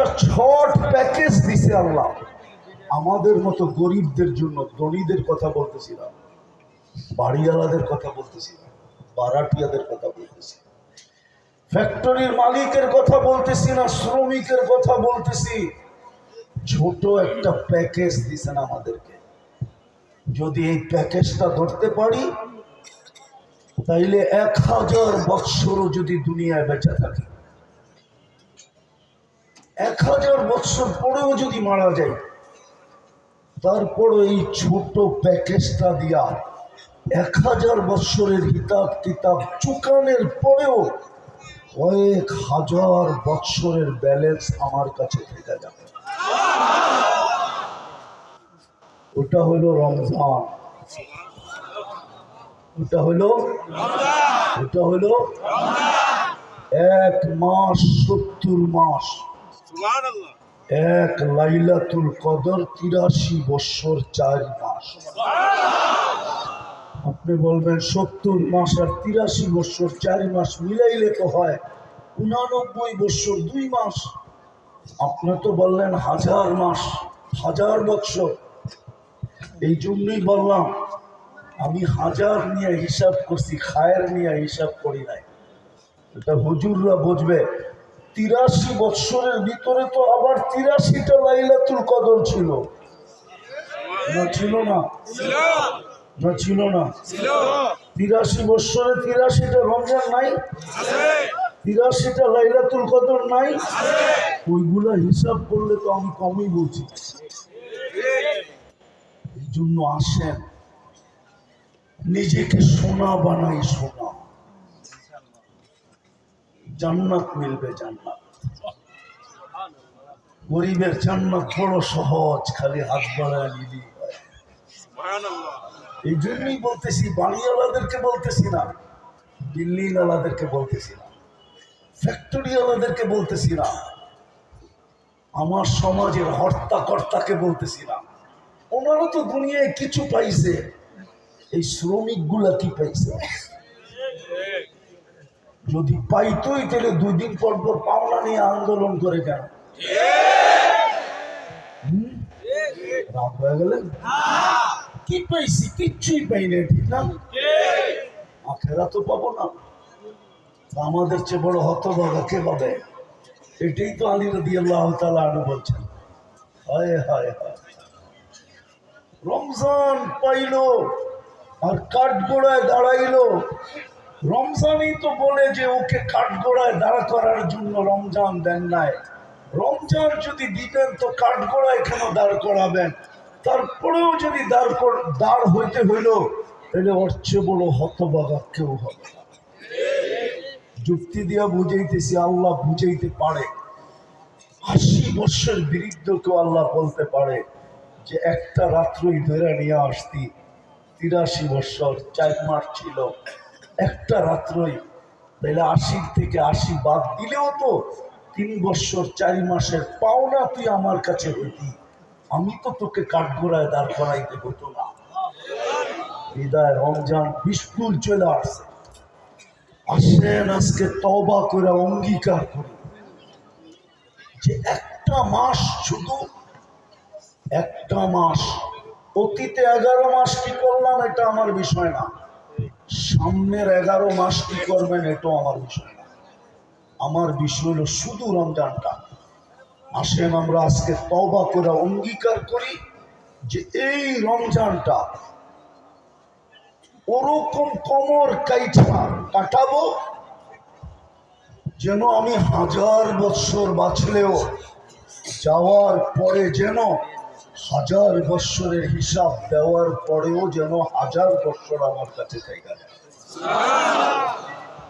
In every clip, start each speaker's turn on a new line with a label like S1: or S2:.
S1: একটা ছট প্যাকেজ দিছে আল্লাহ। আমাদের মতো গরিবদের জন্য ধনীদের কথা বলতেছিলাম, বাড়িওয়ালাদের কথা বলতেছি না বারাটিয়াদের কথা বলতেছি ফ্যাক্টরির মালিকের কথা বলতেছি না, শ্রমিকের কথা বলতেছি। ছোট একটা প্যাকেজ দিছেন আমাদেরকে। যদি এই প্যাকেজটা ধরতে পারি, তাইলে এক হাজার বৎসরও যদি দুনিয়ায় বেঁচে থাকি। এক হাজার বৎসর পরেও যদি মারা যায়, তারপরও এই ছোট প্যাকেজটা দিয়া এক হাজার বৎসরের হিতাব কিতাব চুকানের পরেও কয়েক হাজার বৎসরের ব্যালেন্স আমার কাছে থেকে যাবে। ওটা হলো রমজান। ওটা হলো ওটা হলো এক মাস, সত্তর মাস এক লাইলাতুল কদর তিরাশি বৎসর চার মাস। আপনি বলবেন সত্তর মাস আর তিরাশি বৎসর চার মাস মিলাইলে তো হয় উনানব্বই বৎসর দুই মাস। আপনি তো বললেন হাজার মাস হাজার বৎসর এই জন্যই বললাম আমি হাজার নিয়ে হিসাব করছি খায়ের নিয়ে হিসাব করি নাই। এটা হুজুররা বুঝবে। তিরাশি বৎসরের ভিতরে তো আবার তিরাশিটা লাইলাতুল কদর ছিল। না ছিল না? না ছিল না? তিরাশি বৎসরে তিরাশিটা রমজান নাই? তিরাশিটা লাইলাতুল কদর নাই? ওইগুলা হিসাব করলে তো আমি কমই বলছি। এই জন্য আসেন, নিজেকে সোনা বানাই সোনা। জান্নাত মিলবে জান্নাত। গরিবের জান্নাত বড় সহজ খালি হাত বাড়ায়
S2: সুবহানাল্লাহ।
S1: এই জন্যই বলতেছি বাড়িওয়ালাদেরকে বলতেছি না দিল্লিওয়ালাদেরকে বলতেছি না ফ্যাক্টরিওয়ালাদেরকে বলতেছি না আমার সমাজের হর্তা কর্তাকে বলতেছি না। ওনারা তো দুনিয়ায় কিছু পাইছে এই শ্রমিকগুলা কি পাইছে? যদি পাইতোই তাহলে দুই দিন পর পর পাওনা নিয়ে আন্দোলন করে কেন? হুম? হয়ে গেলেন কি পাইছি? কিচ্ছুই পাই না ঠিক না? আখেরা তো পাবো না। আমাদের চেয়ে বড় হতভাগা কে পাবে? এটাই তো আলী রদি আল্লাহ তালা বলছেন। হায় হায় হায়। রমজান পাইলো, আর কাঠগোড়ায় দাঁড়াইলো। রমজানই তো বলে যে ওকে কাঠগোড়ায় দাঁড়া করার জন্য রমজান দেন নাই। রমজান যদি দিতেন তো কাঠগোড়ায় কেন দাঁড় করাবেন? তারপরেও যদি দাঁড় দাঁড় হইতে হইল, তাহলে ওর চেয়ে বড় হতবাগা কেউ হবে যুক্তি দিয়া বুঝাইতেছি, আল্লাহ বুঝাইতে পারে। আশি বৎসর বিরুদ্ধ কেউ আল্লাহ বলতে পারে যে একটা রাত্রই ধরে নিয়ে আসতি। তিরাশি বৎসর চার মাস ছিল। একটা রাত্রই তাহলে আশির থেকে আশি বাদ দিলেও তো তিন বৎসর, চার মাসের পাওনা তুই আমার কাছে হইতি আমি তো তোকে কাঠগোড়ায় দাঁড় করাইতে হতো না। হৃদয় রমজান বিস্কুল চলে আসছে। আসেন আজকে তবা করে, অঙ্গীকার করি। যে একটা মাস শুধু, একটা মাস, অতীতে এগারো মাস কি করলাম এটা আমার বিষয় না। সামনের এগারো মাস কি করবেন এটাও আমার বিষয় আমার বিষয় হলো শুধু রমজানটা আসেন আমরা আজকে তবা করে অঙ্গীকার করি যে এই রমজানটা ওরকম কমর কাইঠা কাটাবো যেন আমি হাজার বৎসর বাঁচলেও যাওয়ার পরে যেন হাজার বৎসরের হিসাব দেওয়ার পরেও যেন হাজার বৎসর আমার কাছে জায়গা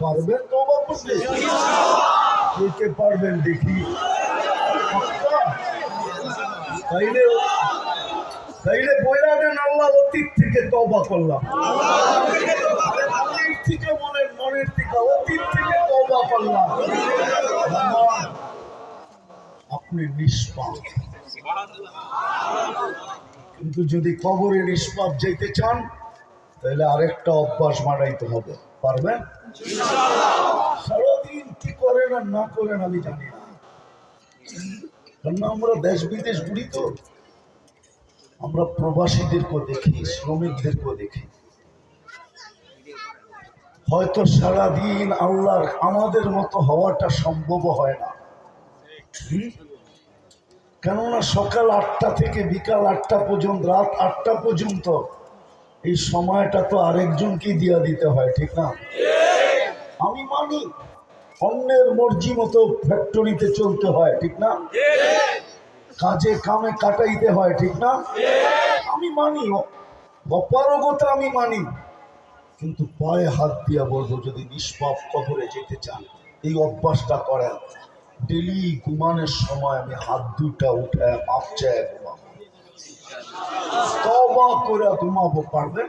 S1: পারবেন তো করতে পারবেন দেখি। তাইলে তাইলে দেন আল্লাহ অতীত থেকে তবা করলাম। আপনি নিষ্পাপ। কিন্তু যদি কবরে নিষ্পাপ যেতে চান তাহলে আরেকটা অভ্যাস বানাইতে হবে। পারবেন? সারাদিন কি করেন আর না করেন আমি জানি না। আমরা দেশ বিদেশ ঘুরি তো। আমরা প্রবাসীদেরকে দেখি শ্রমিকদেরকে দেখি। হয়তো সারাদিন আল্লাহর আমাদের মতো হওয়াটা সম্ভব হয় না। কেননা সকাল আটটা থেকে বিকাল আটটা পর্যন্ত রাত আটটা পর্যন্ত এই সময়টা তো আরেকজনকেই দিয়া দিতে হয়, ঠিক না? আমি মানি, অন্যের মর্জি মতো ফ্যাক্টরিতে চলতে হয়, ঠিক না? কাজে কামে কাটাইতে হয়, ঠিক না? আমি মানি, অপারগতা আমি মানি, কিন্তু পায়ে হাত দিয়া বলব, যদি নিষ্পাপ কবরে যেতে চান, এই অভ্যাসটা করেন। ডেলি ঘুমানোর সময় আমি হাত দুটা উঠে মাপ চায় ঘুমাবো। তবা করে ঘুমাবো পারবেন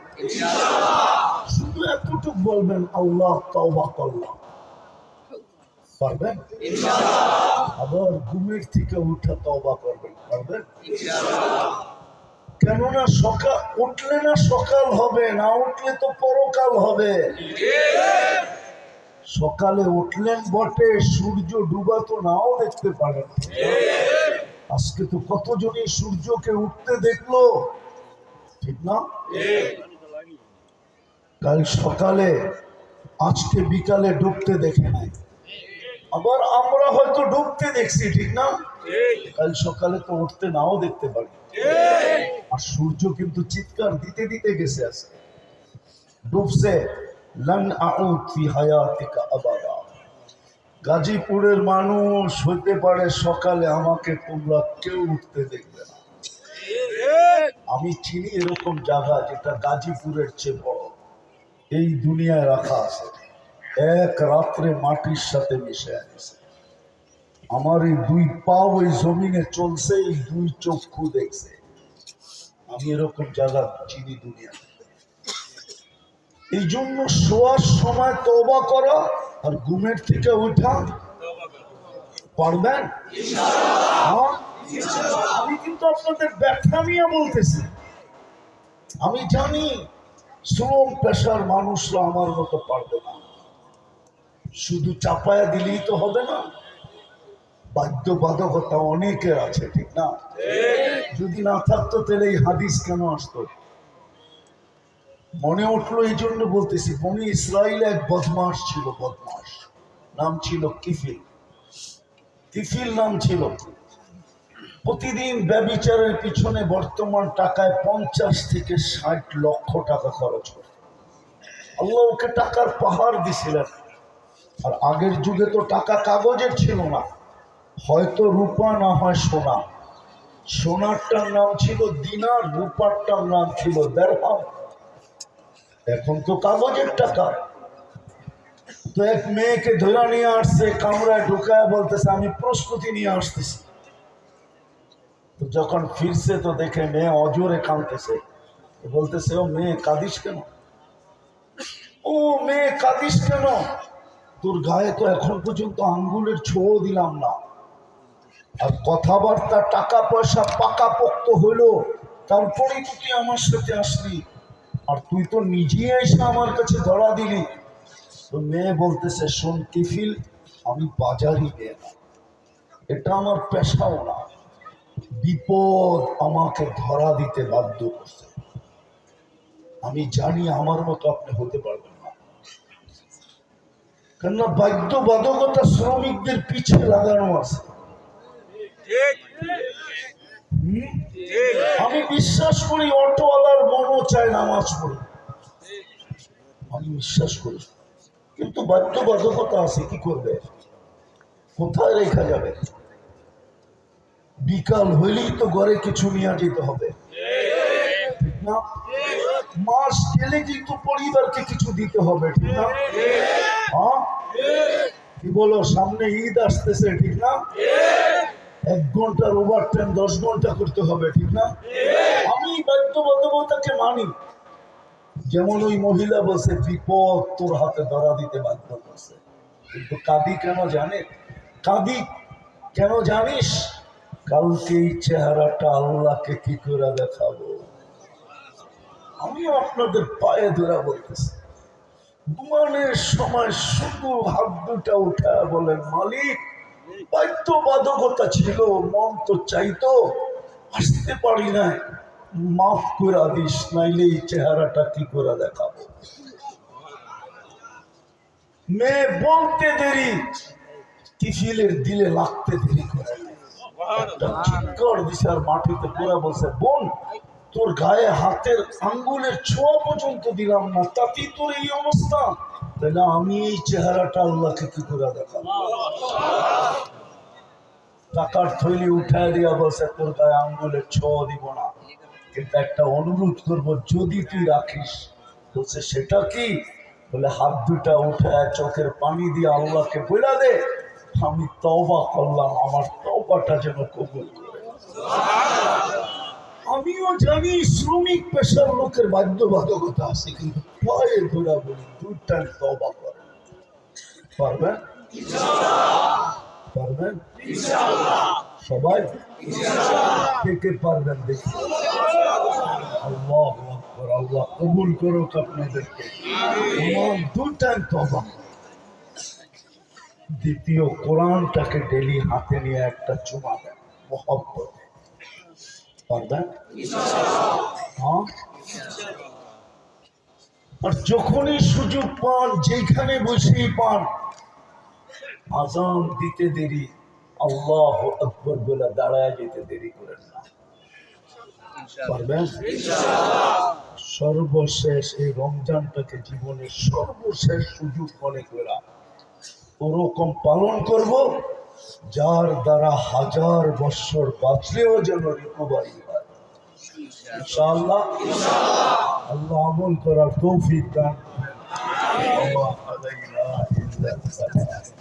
S1: শুধু বলবেন, আল্লাহ তবা করলাম কেননা সকাল, উঠলে না সকাল হবে, না উঠলে তো পরকাল হবে। সকালে উঠলেন বটে, সূর্য ডুবা তো নাও দেখতে পারেন। আজকে তো কতজনই সূর্যকে উঠতে দেখল? ঠিক না? কাল সকালে, আজকে বিকালে ডুবতে দেখে নাই। আবার আমরা হয়তো ডুবতে দেখছি, ঠিক না? কাল সকালে তো উঠতে নাও দেখতে পারি। আর সূর্য কিন্তু চিৎকার দিতে দিতে গেছে আজকে। ডুবছে, লন আউদ ফি হায়াতিকা আবাদা। গাজীপুরের মানুষ হইতে পারে সকালে আমাকে তোমরা কেউ উঠতে দেখবে না। আমি চিনি এরকম জায়গা যেটা গাজীপুরের চেয়ে বড়। এই দুনিয়ায় রাখা আছে। এক রাত্রে মাটির সাথে মিশে আছে। আমার এই দুই পা ওই জমিনে চলছে, এই দুই চক্ষু দেখছে। আমি এরকম জায়গা চিনি দুনিয়া এই জন্য শোয়ার সময় তবা করা আর ঘুমের থেকে উঠা পারবেন? হ্যাঁ? আমি কিন্তু আপনাদের ব্যথা নিয়ে বলতেছি। আমি জানি শ্রম পেশার মানুষরা আমার মতো পারবে না। শুধু চাপায়া দিলেই তো হবে না বাধ্যবাধকতা অনেকের আছে ঠিক না? যদি না থাকতো তাহলে এই হাদিস কেন আসতো? মনে উঠল এই জন্য বলতেছি, বনি ইসরায়েল এক বদমাস ছিল বদমাস নাম ছিল কিফিল। কিফিল নাম ছিল। প্রতিদিন ব্যবিচারের পিছনে বর্তমান টাকায় পঞ্চাশ থেকে ষাট লক্ষ টাকা খরচ করে আল্লাহ ওকে টাকার পাহাড় দিছিলেন। আর আগের যুগে তো টাকা কাগজের ছিল না। হয়তো রূপা না হয় সোনা। সোনারটার নাম ছিল দিনার, রূপারটার নাম ছিল দেড়হাম। এখন তো কাগজের টাকা। তো এক মেয়েকে ধরে নিয়ে আসছে, কামরায় ঢুকায় বলতেছে, আমি প্রস্তুতি নিয়ে আসতেছি। যখন ফিরছে তো দেখে মেয়ে অজোরে কাঁদতেছে। বলতেছে, ও মেয়ে, কাঁদিস কেন? ও মেয়ে, কাঁদিস কেন? তোর গায়ে তো এখন পর্যন্ত আঙ্গুলের ছোঁও দিলাম না। আর কথাবার্তা, টাকা পয়সা পাকা পোক্ত হইল। তারপরেই তুই আমার সাথে আসলি। আর তুই তো নিজে এসে আমার কাছে ধরা দিলি। তো মেয়ে বলতেছে শোন কিফিল আমি বাজারই মেয়ে না। এটা আমার পেশাও না। বিপদ আমাকে ধরা দিতে বাধ্য করছে। আমি জানি আমার মতো আপনি হতে পারবেন না। কেননা বাধ্যবাধকতা শ্রমিকদের পিছে লাগানো আছে।
S2: ঠিক।
S1: হুম? আমি বিশ্বাস করি অটোওয়ালার মনও চায় নামাজ পড়ি। আমি বিশ্বাস করি। কিন্তু বাধ্যবাধকতা আছে, কি করবে? কোথায় রেখা যাবে? বিকাল হইলেই তো ঘরে কিছু নিয়ে যেতে হবে। ঠিক না? মাস গেলে কিন্তু পরিবারকে কিছু দিতে হবে, ঠিক না? হ্যাঁ? কি বলো, সামনে ঈদ আসতেছে, ঠিক না? এক ঘণ্টার ওভার টাইম দশ ঘণ্টা করতে হবে, ঠিক না? আমি বাধ্যবাধকতাকে মানি। যেমন ওই মহিলা বলছে, বিপদ তোর হাতে ধরা দিতে বাধ্য করছে। কিন্তু কাঁদি কেন জানে? কাঁদি কেন জানিস? কালকে এই চেহারাটা আল্লাহকে কি করে দেখাবো? আমি আপনাদের পায়ে ধরা বলতেছি। ঘুমানোর সময় শুধু হাত দুটা উঠা বলেন মালিক বাধ্যবাধকতা ছিল, মন তো চাইতো, আসতে পারি না। মাফ করে দিস, নাইলে এই চেহারাটা কি করে দেখাবো? মেয়ে বলতে দেরি, কিফিলের দিলে লাগতে দেরি করে। চিৎকার দিছে, আর মাটিতে পড়ে বলছে, বোন, তোর গায়ে হাতের আঙ্গুলের ছোঁয়া পর্যন্ত দিলাম না, তাতেই তোর এই অবস্থা। তাহলে আমি চেহারাটা আল্লাহকে কি করে দেখাবো? টাকার থৈলি উঠায় দিয়া বলছে তোর গায়ে আঙ্গুলের ছ দিব না। কিন্তু একটা অনুরোধ করব, যদি তুই রাখিস, বলছে, সেটা কি? বলে, হাত দুটা উঠায়, চোখের পানি দিয়ে আল্লাহকে বইলা দে, আমি তওবা করলাম, আমার তবাটা যেন কবুল আমিও জানি শ্রমিক পেশার লোকের বাধ্যবাধকতা আছে, কিন্তু পায়ে ধরা বলি দুই টাইম তবা করে। পারবেন পারবেন? সবাই? কে কে পারবেন দেখি। করুক আপনাদেরকে। দ্বিতীয়, কোরআনটাকে ডেলি হাতে নিয়ে একটা চুমা দেন। মহব্বত। পারবেন? হ্যাঁ? আর যখনই সুযোগ পান, যেখানে বসেই পান আজান দিতে দেরি, আল্লাহ আকবর বলে দাঁড়ায় যেতে দেরি করেন সর্বশেষ এই রমজানটাকে জীবনের সর্বশেষ সুযোগ মনে করা ওরকম পালন করব, যার দ্বারা হাজার বৎসর বাঁচলেও যেন রিকভারি হয়। ইনশাআল্লাহ। আল্লাহ আমল করার তৌফিক দান। করেন।